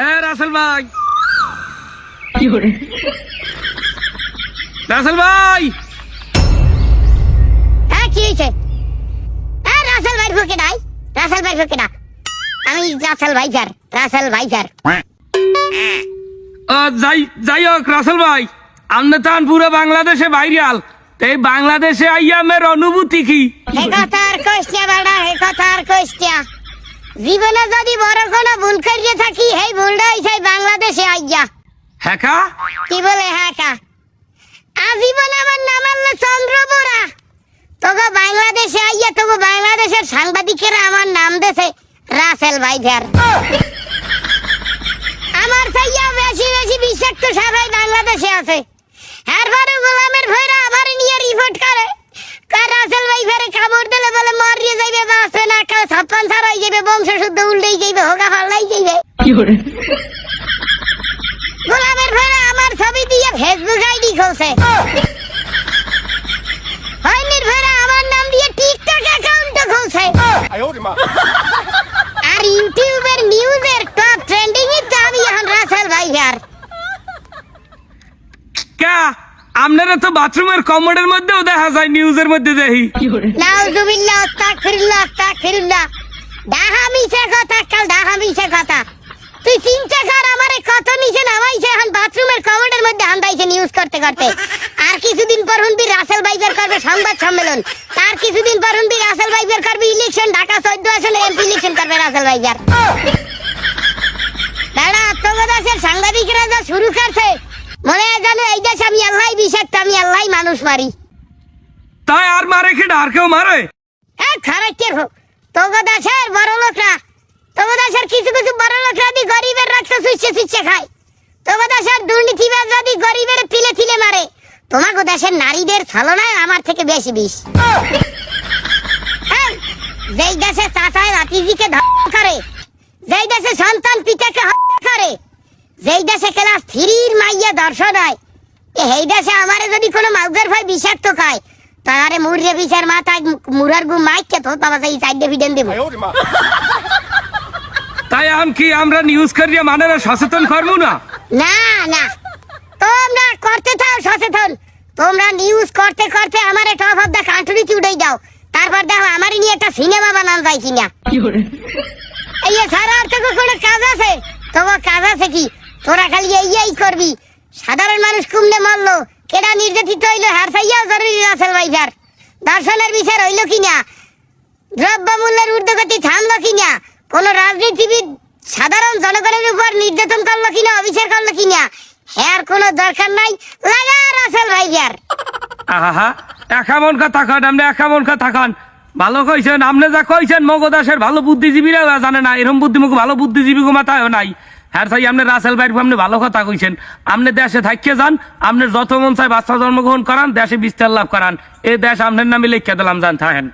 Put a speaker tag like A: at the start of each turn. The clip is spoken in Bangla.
A: হ্যাঁ রাসেল ভাই। রাসেল ভাই।
B: হ্যাঁ কি হয়েছে? হ্যাঁ রাসেল ভাই ফুকে নাই রাসেল ভাই ফুকে না আমি রাসেল ভাইজার রাসেল ভাইজার
A: ও, যাই যাই হোক রাসেল ভাই। তান পুরো বাংলাদেশে ভাইরাল। তো এই বাংলাদেশে আইয়া আমার অনুভূতি কি?
B: কথা আর কইস্তিয়া বাড়া কথা আর জীবনে যদি বড় কোনো ভুল করিয়ে সেই হইছে বাংলাদেশে আইয়া।
A: হ্যাঁ কা?
B: কি বলে হ্যাঁ আজীবন আমার নাম আল্লাহ চন্দ্র বোরা। তোকে বাংলাদেশে আইয়া তোকে বাংলাদেশের সাংবাদিকেরা আমার নাম দেছে রাসেল ভাইজার। আমার চাইয়া বেশি বেশি বিষাক্ত সবাই বাংলাদেশে আছে। এরপরে গোলামের ভৈরা আবার নিয়ে রিপোর্ট করে। রাসেল ভাই ফেরে কামড় দিলে বলে মরিয়ে যাইবে বাঁচবে না কাল ছাপ্পান ছাড়া হয়ে যাবে বংশ শুদ্ধ উল্টেই যাইবে হোগা ফাল্লাই যাইবে। গোলামের ভৈরা আমার ছবি দিয়ে ফেসবুক আইডি খুলছে। হয় নির্ভরা আমার নাম দিয়ে টিকটক অ্যাকাউন্ট খুলছে। আর ইউটিউবের নিউজ এর টপ ট্রেন্ডিং এ চাবি এখন রাসেল ভাই আর
A: কা আপনারা তো বাথরুমের কমোডের মধ্যেও দেখা যায় নিউজের মধ্যে দেখি।
B: নাউজুবিল্লাহ আস্তাগফিরুল্লাহ আস্তাগফিরুল্লাহ। ডাহা মিছে কথা করতে আর কিছুদিন পর হুনবি রাসেল ভাইবের করবে সংবাদ সম্মেলন। তার কিছুদিন পর হুনবি রাসেল ভাইবের করবে ইলেকশন ঢাকা চোদ্দ আসলে এমপি ইলেকশন করবে রাসেল ভাইজার দাদা আত্মগদাসের সাংবাদিকরা যা শুরু করছে মনে হয় জানো এই দেশ আমি আল্লাহ বিষাক্ত আমি আল্লাহ মানুষ মারি।
A: তাই আর মারে খেটা আর কেউ মারে?
B: হ্যাঁ খারাপের হোক। তগদাসের বড় লোকরা তগদাসের কিছু কিছু বড় লোকরা দি গরিবের রক্ত সুইচ্ছে সুইচ্ছে খায়। তবে দেশের দুর্নীতিবাজ যদি গরিবের তিলে তিলে মারে। তোমাকে দেশের নারীদের ছলনায় আমার থেকে বেশি বিষ। যেই দেশে চাচায় ভাতিজিকে করে যেই দেশে সন্তান পিতাকে হত্যা করে যেই দেশে ক্লাস থ্রির মাইয়া দর্শন হয় এই দেশে আমারে যদি কোনো মাউগের ভাই বিষাক্ত খায় তাহারে মুররে বিচার মাথায় মুরার গু মাইকে তো বাবা সেই সাইডে ভিডেন দেব।
A: তাই আম কি আমরা নিউজ করিয়া মানেরা সচেতন করব না?
B: না না। তোমরা করতে থাও সচেতন। তোমরা নিউজ করতে করতে আমারে টপ অফ দ্য কান্ট্রি উড়াই দাও। তারপর দেখো আমারই নিয়ে একটা সিনেমা বানান যায় কিনা। এই সারা আর তোকে কোনো কাজ আছে? তোমার কাজ আছে কি? তোরা খালি এই করবি। সাধারণ মানুষ কুমনে মরলো। কেডা নির্যাতিত হইল? হার চাইয়াও জরুরি রাসেল ভাইজার দর্শনের বিচার হইল কিনা? দ্রব্যমূল্যের ঊর্ধ্বগতি থামলো কিনা? কোন রাজনীতিবিদ সাধারণ জনগণের উপর নির্যাতন করল কিনা, অবিচার করল কিনা, হ্যার কোনো দরকার নাই। লাগা রাসেল ভাইজার।
A: আহা একামন কথা কন, আপনি একামন কথা কন। ভালো কইছেন, আপনি যা কইছেন মগদাসের ভালো বুদ্ধিজীবীরাও জানে না এরকম বুদ্ধিমুখ ভালো বুদ্ধিজীবী মাথায় নাই। হ্যাঁ সাই, আপনি রাসেল ভাইয়ের আপনি ভালো কথা কইছেন। আপনি দেশে থাকিয়ে যান, আপনি যত মন চায় বাচ্চা জন্মগ্রহণ করান, দেশে বিস্তার লাভ করান। এই দেশ আপনার নামে লিখে দিলাম জান থাকেন